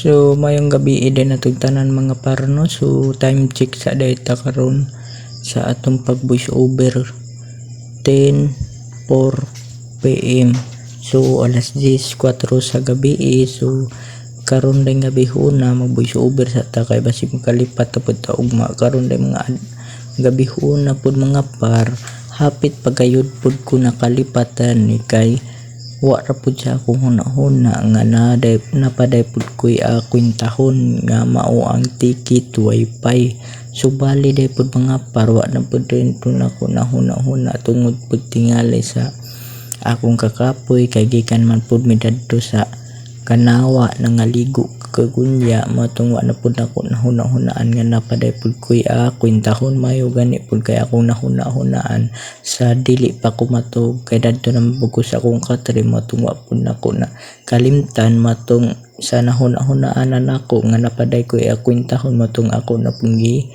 So mayong gabi din natugtanan mga parno so time check sa data karon sa atong pag voice over 10 4 PM. So alas 10 4 sa gabi eh. so karon din gabi huna mag voice over sa ta kay basi makalipat tapod ta ugma karon din mga gabi huna pud mga par hapit pagayod pud ko nakalipatan ni kay wa ra pud sa akong huna-huna nga na napaday pud ko'y uh, kwintahon nga mao ang ticket wifi. So bali day pud mga parwa na pud rin to na ko na huna-huna tungod pud tingali sa akong kakapoy. Kay gikan man pud mi dadto sa kanawa nangaligo kagunya matong wa na pud ako nahuna-hunaan nga napaday pud ko'y uh, kwintahon mayo gani pud kay akong nahuna-hunaan. Sa dili pa ko matog kay dadto na mabugos akong katri matong wa pud nako na kalimtan matong sa nahuna-hunaanan ako nga napaday ko kwintahon matong ako na punggi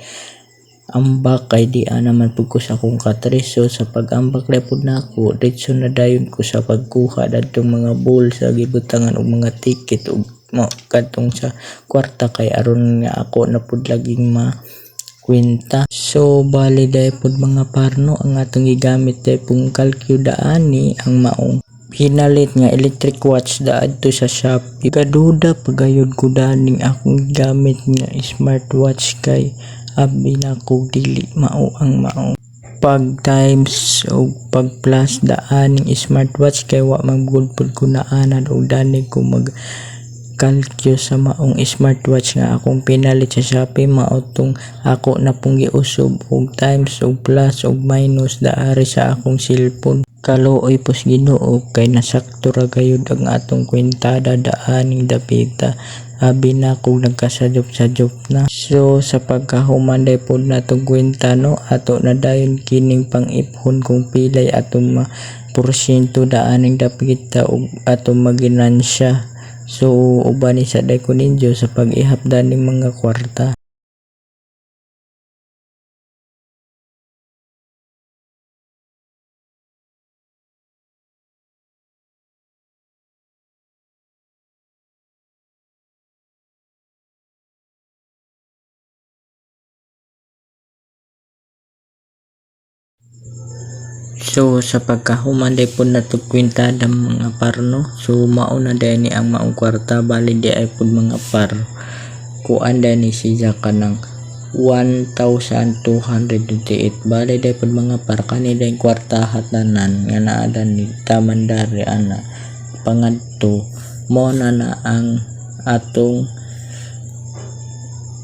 ambak kay di naman pud ko sa akong katri so sa pag-ambak na pud nako diretso na dayon ko sa pagkuha dadtong mga bowl sa gibutangan og mga ticket og mo kadtong sa kwarta kay aron nga ako na pud laging ma kwenta. So, bali dahil po mga parno, ang atong gigamit dahil pong kalkyo daani ang maong pinalit nga electric watch daad to sa Shopee. Kaduda pagayod ko daning akong gamit nga smartwatch kay abi na ko dili mao ang mao. Pag times o pag plus daaning smartwatch kay wa magbulpod ko na anad o dani ko mag kalkyo sa maong smartwatch nga akong pinalit sa Shopee maotong ako na pong giusob og times og plus og minus daari sa akong cellphone kaluoy pos Ginoo kay nasakto ra gayud ang atong kwentada daaning dapita. Abi na kog nagkasadop-sadop na. So sa pagkahuman day pod natong kwenta no? Ato na dayon kining pang-iphon kung pilay atong ma porsyento daaning dapita og atong maginansya So, uban ni sa day ko ninyo sa pag-ihapdan ng mga kwarta. So sa pagkahuman day po nato kwintada mga parno. So mao na day ni ang maong kwarta bali di ay pud mga par. Kuan day ni siya kanang 1,228 bali day pud mga par kani day kwarta hatanan nga naa ni tamandari ana pangadto mo na na ang atong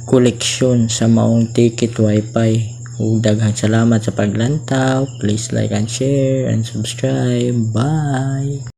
koleksyon sa maong ticket wifi daghang salamat sa paglantaw. Please like and share and subscribe. Bye